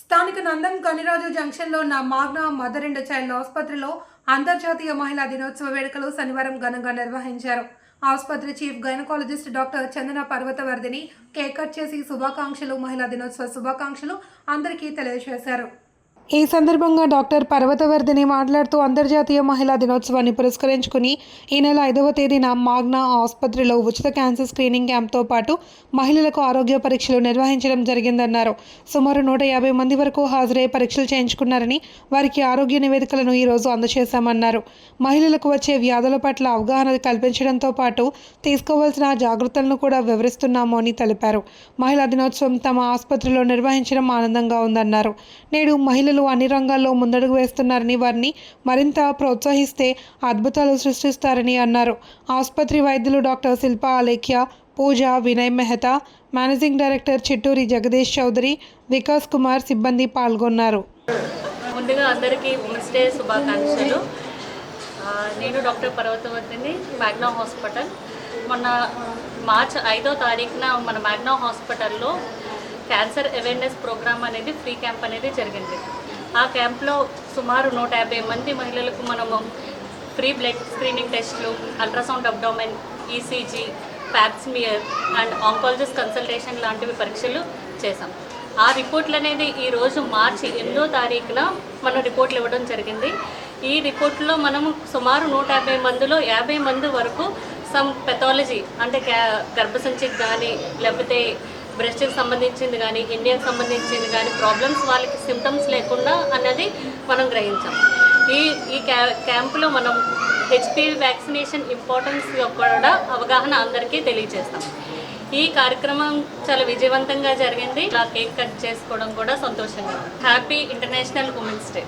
స్థానిక నందం కనిరాజు జంక్షన్లో ఉన్న మాగ్నా మదర్ అండ్ చైల్డ్ ఆసుపత్రిలో అంతర్జాతీయ మహిళా దినోత్సవ వేడుకలు శనివారం ఘనంగా నిర్వహించారు. ఆసుపత్రి chief gynaecologist doctor Chandana Parvathavardhini cake cut చేసి శుభాకాంక్షలు మహిళా దినోత్సవ శుభాకాంక్షలు అందరికీ తెలియజేశారు. ఈ సందర్భంగా డాక్టర్ పర్వతవర్ధిని మాట్లాడుతూ అంతర్జాతీయ మహిళా దినోత్సవాన్ని పురస్కరించుకుని ఈ నెల ఐదవ తేదీన మాగ్నా ఆసుపత్రిలో ఉచిత క్యాన్సర్ స్క్రీనింగ్ క్యాంప్తో పాటు మహిళలకు ఆరోగ్య పరీక్షలు నిర్వహించడం జరిగిందన్నారు. సుమారు నూట యాభై మంది వరకు హాజరై పరీక్షలు చేయించుకున్నారని వారికి ఆరోగ్య నివేదికలను ఈరోజు అందజేశామన్నారు. మహిళలకు వచ్చే వ్యాధుల పట్ల అవగాహన కల్పించడంతో పాటు తీసుకోవాల్సిన జాగ్రత్తలను కూడా వివరిస్తున్నాము అని తెలిపారు. మహిళా దినోత్సవం తమ ఆసుపత్రిలో నిర్వహించడం ఆనందంగా ఉందన్నారు. నేడు మహిళలు అన్ని రంగాల్లో ముందడుగు వేస్తున్నారని వారిని మరింత ప్రోత్సహిస్తే అద్భుతాలు సృష్టిస్తారని అన్నారు. ఆసుపత్రి వైద్యులు doctor Shilpa Alekhya Pooja Vinay Mehta managing director Chitturi Jagadish Chowdary Vikas Kumar సిబ్బంది పాల్గొన్నారు. ముందుగా అందరికీ ఉమెన్స్ డే శుభాకాంక్షలు. నేను డాక్టర్ పర్వతవర్ధిని మ్యాగ్నా హాస్పిటల్. మొన్న మార్చ్ ఐదో తారీఖున మన మ్యాగ్నా హాస్పిటల్లో క్యాన్సర్ అవేర్నెస్ ప్రోగ్రామ్ అనేది ఫ్రీ క్యాంప్ అనేది జరిగింది. ఆ క్యాంప్లో సుమారు నూట యాభై మంది మహిళలకు మనము ఫ్రీ బ్లడ్ స్క్రీనింగ్ టెస్ట్లు ultrasound abdomen ECG pap smear and oncologist consultation లాంటివి పరీక్షలు చేశాం. ఆ రిపోర్ట్లు అనేది ఈరోజు మార్చి ఎనిమిదో తారీఖున మనం రిపోర్ట్లు ఇవ్వడం జరిగింది. ఈ రిపోర్ట్లో మనము సుమారు నూట యాభై మందిలో యాభై మంది వరకు సమ్ పెథాలజీ అంటే క్యా- గర్భసంచికి కానీ లేకపోతే బ్రెస్ట్కి సంబంధించింది కానీ ఇండియాకి సంబంధించింది కానీ ప్రాబ్లమ్స్ వాళ్ళకి సిమ్టమ్స్ లేకుండా అన్నది మనం గ్రహించాం. ఈ ఈ క్యా క్యాంపులో మనం హెచ్పివి వ్యాక్సినేషన్ ఇంపార్టెన్స్ కూడా అవగాహన అందరికీ తెలియజేస్తాం ఈ కార్యక్రమం చాలా విజయవంతంగా జరిగింది. ఇలా కేక్ కట్ చేసుకోవడం కూడా సంతోషంగా హ్యాపీ ఇంటర్నేషనల్ ఉమెన్స్ డే